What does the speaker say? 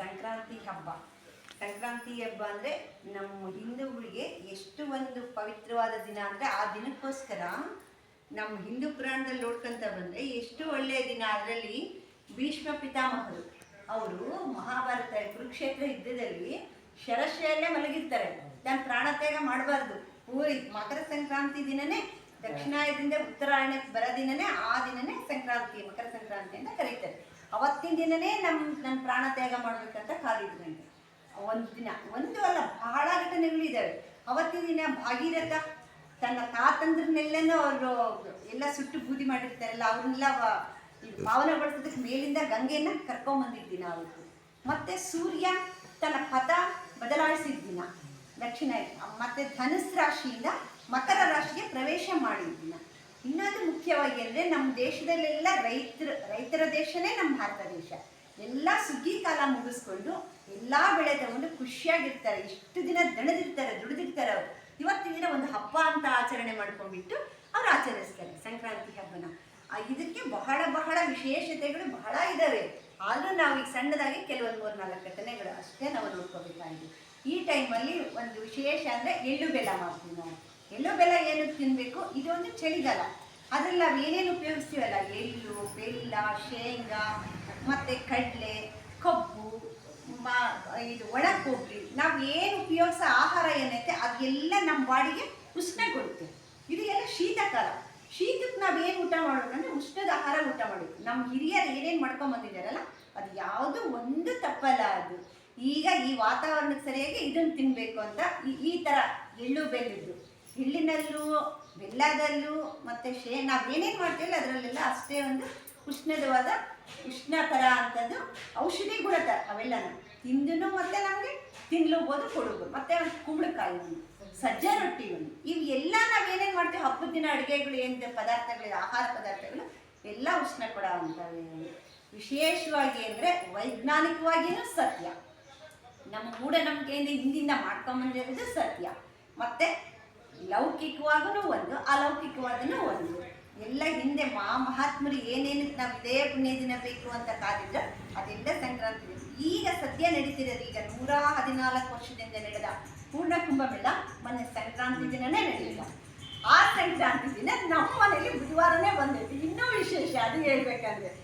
ಸಂಕ್ರಾಂತಿ ಹಬ್ಬ. ಸಂಕ್ರಾಂತಿ ಹಬ್ಬ ಅಂದರೆ ನಮ್ಮ ಹಿಂದೂಗಳಿಗೆ ಎಷ್ಟು ಒಂದು ಪವಿತ್ರವಾದ ದಿನ ಅಂದರೆ ಆ ದಿನಕ್ಕೋಸ್ಕರ ನಮ್ಮ ಹಿಂದೂ ಪುರಾಣದಲ್ಲಿ ನೋಡ್ಕೊಂತ ಬಂದರೆ ಎಷ್ಟು ಒಳ್ಳೆಯ ದಿನ ಅದರಲ್ಲಿ ಭೀಷ್ಮ ಪಿತಾಮಹರು ಅವರು ಮಹಾಭಾರತ ಕುರುಕ್ಷೇತ್ರ ಯುದ್ಧದಲ್ಲಿ ಶರಶಯಲ್ಲೇ ಮಲಗಿರ್ತಾರೆ. ತನ್ನ ಪ್ರಾಣತ್ಯಾಗ ಮಾಡಬಾರ್ದು. ಊರಿ ಮಕರ ಸಂಕ್ರಾಂತಿ ದಿನನೇ, ದಕ್ಷಿಣಾಯದಿಂದ ಉತ್ತರಾಯಣಕ್ಕೆ ಬರೋ ದಿನನೇ, ಆ ದಿನನೇ ಸಂಕ್ರಾಂತಿ, ಮಕರ ಸಂಕ್ರಾಂತಿ ಅಂತ ಕರೀತಾರೆ. ಅವತ್ತಿನ ದಿನನೇ ನಮ್ಮ ನನ್ನ ಪ್ರಾಣ ತ್ಯಾಗ ಮಾಡಬೇಕಂತ ಮಾಡ್ಬೇಕಂತ ನನಗೆ ಒಂದು ದಿನ, ಒಂದು ಅಲ್ಲ, ಬಹಳ ಘಟನೆಗಳಿದ್ದಾವೆ ಅವತ್ತಿನ ದಿನ ಭಾಗೀರಥ ತನ್ನ ತಾತಂದ್ರನ್ನೆಲ್ಲನೂ ಅವರು ಎಲ್ಲ ಸುಟ್ಟು ಬೂದಿ ಮಾಡಿರ್ತಾರಲ್ಲ, ಅವ್ರನ್ನೆಲ್ಲ ಪಾವನಗೊಳಿಸೋದಕ್ಕೆ ಮೇಲಿಂದ ಗಂಗೆಯನ್ನ ಕರ್ಕೊಂಬಂದಿದ್ದ ದಿನ ಅವತ್ತು ಮತ್ತೆ ಸೂರ್ಯ ತನ್ನ ಪಥ ಬದಲಾಯಿಸಿದ ದಿನ, ದಕ್ಷಿಣ, ಮತ್ತೆ ಧನುಸ್ ರಾಶಿಯಿಂದ ಮಕರ ರಾಶಿಗೆ ಪ್ರವೇಶ ಮಾಡಿದ ದಿನ. ಇನ್ನೊಂದು ಮುಖ್ಯವಾಗಿ ಅಂದರೆ ನಮ್ಮ ದೇಶದಲ್ಲೆಲ್ಲ ರೈತರ ರೈತರ ದೇಶನೇ ನಮ್ಮ ಭಾರತ ದೇಶ. ಎಲ್ಲ ಸುಗ್ಗಿ ಕಾಲ ಮುಗಿಸ್ಕೊಂಡು ಎಲ್ಲ ಬೆಳೆ ತಗೊಂಡು ಖುಷಿಯಾಗಿರ್ತಾರೆ. ಇಷ್ಟು ದಿನ ದಣದಿರ್ತಾರೆ, ದುಡಿದಿರ್ತಾರೆ ಅವರು. ಇವತ್ತಿನ ದಿನ ಒಂದು ಹಬ್ಬ ಅಂತ ಆಚರಣೆ ಮಾಡ್ಕೊಂಡ್ಬಿಟ್ಟು ಅವ್ರು ಆಚರಿಸ್ತಾರೆ, ಸಂಕ್ರಾಂತಿ ಹಬ್ಬನ. ಇದಕ್ಕೆ ಬಹಳ ಬಹಳ ವಿಶೇಷತೆಗಳು ಬಹಳ ಇದ್ದಾವೆ ಆದರೂ ನಾವು ಈಗ ಸಣ್ಣದಾಗಿ ಕೆಲವೊಂದು ಮೂರು ನಾಲ್ಕು ಘಟನೆಗಳು ಅಷ್ಟೇ ನಾವು ನೋಡ್ಕೋಬೇಕಾಗಿದೆ. ಈ ಟೈಮಲ್ಲಿ ಒಂದು ವಿಶೇಷ ಅಂದರೆ ಎಳ್ಳು ಬೆಲ್ಲ ಮಾಡ್ತೀವಿ ನಾವು. ಎಳ್ಳು ಬೆಲ್ಲ ಏನು ತಿನ್ನಬೇಕು ಇದೊಂದು ಚಳಿಗಾಲ. ಅದ್ರಲ್ಲಿ ನಾವು ಏನೇನು ಉಪಯೋಗಿಸ್ತೀವಲ್ಲ? ಎಳ್ಳು, ಬೆಲ್ಲ, ಶೇಂಗಾ, ಮತ್ತು ಕಡಲೆ, ಕಬ್ಬು, ಮಾ, ಇದು ಒಣ ಕೊಬ್ಬರಿ ನಾವು ಏನು ಉಪಯೋಗಿಸೋ ಆಹಾರ ಏನೈತೆ, ಅದೆಲ್ಲ ನಮ್ಮ ಬಾಡಿಗೆ ಉಷ್ಣ ಕೊಡುತ್ತೆ. ಇದು ಎಲ್ಲ ಶೀತಕಾಲ. ಶೀತಕ್ಕೆ ನಾವು ಏನು ಊಟ ಮಾಡ್ಬೇಕಂದ್ರೆ ಉಷ್ಣದ ಆಹಾರ ಊಟ ಮಾಡೋದು. ನಮ್ಮ ಹಿರಿಯರು ಏನೇನು ಮಾಡ್ಕೊಂಬಂದಿದ್ದಾರಲ್ಲ ಅದು ಯಾವುದು ಒಂದು ತಪ್ಪಲ್ಲ ಅದು. ಈಗ ಈ ವಾತಾವರಣಕ್ಕೆ ಸರಿಯಾಗಿ ಇದನ್ನು ತಿನ್ನಬೇಕು ಅಂತ ಈ ಈ ಥರ ಎಳ್ಳು ಬೆಲ್ಲದ್ದು ಎಳ್ಳಿನಲ್ಲೂ ಬೆಲ್ಲದಲ್ಲೂ, ಮತ್ತು ಶೇ ನಾವು ಏನೇನು ಮಾಡ್ತೀವಲ್ಲ ಅದರಲ್ಲೆಲ್ಲ ಅಷ್ಟೇ ಒಂದು ಉಷ್ಣದವಾದ ಉಷ್ಣ ಥರ ಅಂಥದ್ದು ಔಷಧಿ ಗುಣ ಥರ ತಿಂದು ಮತ್ತೆ ನಮಗೆ ತಿನ್ಲೂಬೋದು ಕೊಡೋದು ಮತ್ತೆ ಒಂದು ಕುಂಬಳಕಾಯಿ ಒಂದು, ಸಜ್ಜ ರೊಟ್ಟಿ ಒಂದು. ಇವು ಎಲ್ಲ ನಾವು ಏನೇನು ಮಾಡ್ತೀವಿ? ಹಬ್ಬದ ದಿನ ಅಡುಗೆಗಳು ಏನು ಪದಾರ್ಥಗಳು, ಆಹಾರ ಪದಾರ್ಥಗಳು, ಎಲ್ಲ ಉಷ್ಣ ಕೊಡ ಅಂತವೆ. ವಿಶೇಷವಾಗಿ ಅಂದರೆ ವೈಜ್ಞಾನಿಕವಾಗಿಯೂ ಸತ್ಯ. ನಮ್ಮ ಮೂಢನಂಬಿಕೆಯಿಂದ ಹಿಂದಿಂದ ಮಾಡ್ಕೊಂಬಂದಿರೋದು ಸತ್ಯ. ಮತ್ತೆ ಲೌಕಿಕವಾಗೂ ಒಂದು ಅಲೌಕಿಕವಾದನು ಒಂದು. ಎಲ್ಲ ಹಿಂದೆ ಮಾ, ಮಹಾತ್ಮರು ಏನೇನು ನಾವು ಇದೇ ಪುಣ್ಯ ದಿನ ಬೇಕು ಅಂತ ಕಾದಿದ್ರು ಅದೆಲ್ಲ ಸಂಕ್ರಾಂತಿ. ಈಗ ಸದ್ಯ ನಡೀತಿರೋದು ಈಗ ನೂರ ಹದಿನಾಲ್ಕು ವರ್ಷದಿಂದ ನಡೆದ ಪೂರ್ಣ ಕುಂಭಮೇಳ, ಮೊನ್ನೆ ಸಂಕ್ರಾಂತಿ ದಿನನೇ ನಡೆಯಿಲ್ಲ ಆ ಸಂಕ್ರಾಂತಿ ದಿನ ನಮ್ಮ ಮನೇಲಿ ಬುಧವಾರನೇ ಬಂದೈತಿ ಇನ್ನೂ ವಿಶೇಷ, ಅದು ಹೇಳ್ಬೇಕಂದ್ರೆ.